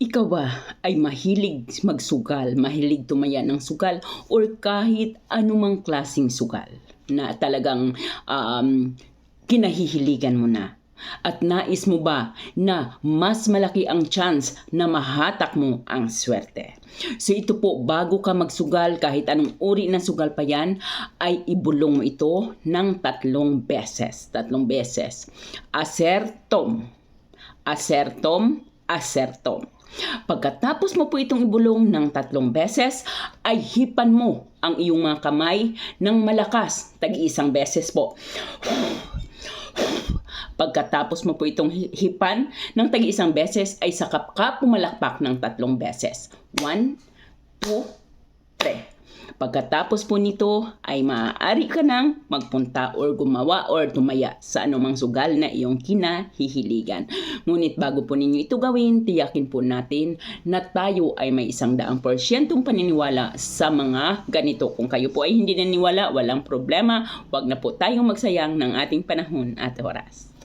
Ikaw ba ay mahilig magsugal, mahilig tumaya ng sugal, or kahit anumang klasing sugal na talagang um, kinahihiligan mo na? At nais mo ba na mas malaki ang chance na mahatak mo ang swerte? So ito po, bago ka magsugal, kahit anong uri ng sugal pa yan, ay ibulong mo ito ng tatlong beses. Tatlong beses. Asertom. Asertom. Asertom. Pagkatapos mo po itong ibulong ng tatlong beses, ay hipan mo ang iyong mga kamay ng malakas. Tag-isang beses po. Pagkatapos mo po itong hi- hipan ng tag-isang beses, ay sakap ka pumalakpak ng tatlong beses. One, two, three. Pagkatapos po nito ay maaari ka nang magpunta or gumawa or tumaya sa anumang sugal na iyong kinahihiligan. Ngunit bago po ninyo ito gawin, tiyakin po natin na tayo ay may isang daang porsyentong paniniwala sa mga ganito. Kung kayo po ay hindi naniwala, walang problema. Huwag na po tayong magsayang ng ating panahon at oras.